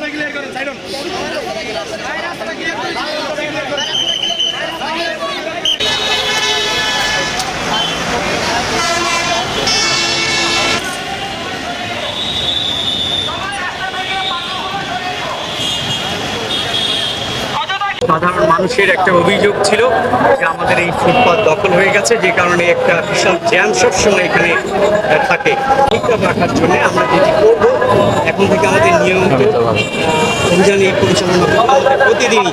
রাস্তাটা ক্লিয়ার করেন সাইডন সাধারণ মানুষের একটা অভিযোগ ছিল যে আমাদের এই ফুটপাথ দখল হয়ে গেছে, যে কারণে একটা বিশাল জ্যাম সবসময় এখানে থাকে। ঠিকঠাক রাখার জন্য আমরা যেটি করব এখন থেকে আমাদের নিয়মিত অভিযান এই পরিচালনা করতে আমাদের প্রতিদিনই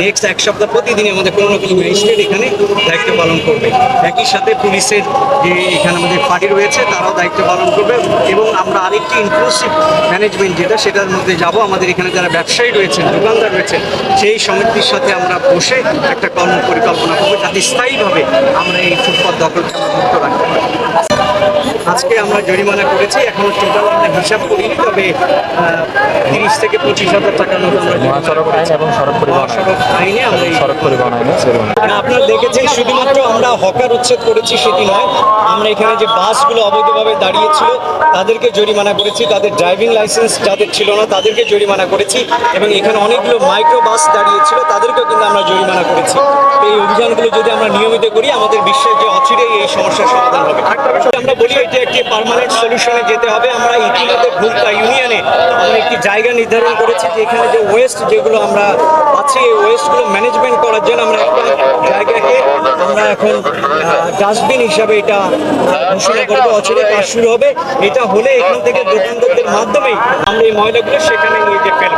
নেক্সট এক সপ্তাহ প্রতিদিনই আমাদের কোনো না কোনো ম্যাজিস্ট্রেট এখানে দায়িত্ব পালন করবে। একই সাথে পুলিশের যে এখানে আমাদের পার্টি রয়েছে, তারাও দায়িত্ব পালন করবে এবং আমরা আরেকটি ইনক্লুসিভ ম্যানেজমেন্ট যেটা, সেটার মধ্যে যাব। আমাদের এখানে যারা ব্যবসায়ী রয়েছেন, দোকানদার রয়েছেন, সেই সমিতির সাথে আমরা বসে একটা কর্ম পরিকল্পনা করব। যাতে স্থায়ীভাবে আমরা এই ফুটপাত দখলকে মুক্ত পারি আজকে আমরা জরিমানা করেছি এখনও টোটাল আমরা হিসাব করিনি তবে তিরিশ থেকে পঁচিশ হাজার টাকার মতো আমরা মহাসড়ক আইন এবং সড়ক পরিবহন। মহাসড়ক আইনে আমরা সড়ক পরিবহন আইনে আপনারা দেখেছেন শুধুমাত্র আমরা হকার উচ্ছেদ করেছি সেটি নয় আমরা এখানে যে বাসগুলো অবৈধভাবে দাঁড়িয়েছিল তাদেরকে জরিমানা করেছি তাদের ড্রাইভিং লাইসেন্স যাদের ছিল না তাদেরকে জরিমানা করেছি এবং এখানে অনেকগুলো মাইক্রো বাস দাঁড়িয়েছিল তাদেরকেও কিন্তু আমরা জরিমানা করেছি। এই অভিযানগুলো যদি আমরা নিয়মিত করি আমাদের বিশ্বের যে অচিরেই এই সমস্যার সমাধান হবে। আমরা বলি এটি একটি পার্মানেন্ট সলিউশনে যেতে হবে। আমরা ইতিমধ্যে ভুলতা ইউনিয়নে আমরা একটি জায়গা নির্ধারণ করেছি যে এখানে যে ওয়েস্ট যেগুলো আমরা পাচ্ছি, এই ওয়েস্টগুলো ম্যানেজমেন্ট করার জন্য আমরা একটা জায়গাকে আমরা এখন ডাস্টবিন হিসাবে এটা ঘোষণা করব। অচিরে কাজ শুরু হবে। এটা হলে এখান থেকে দোকানদারদের মাধ্যমেই আমরা এই ময়লাগুলো সেখানে নিয়ে ফেলব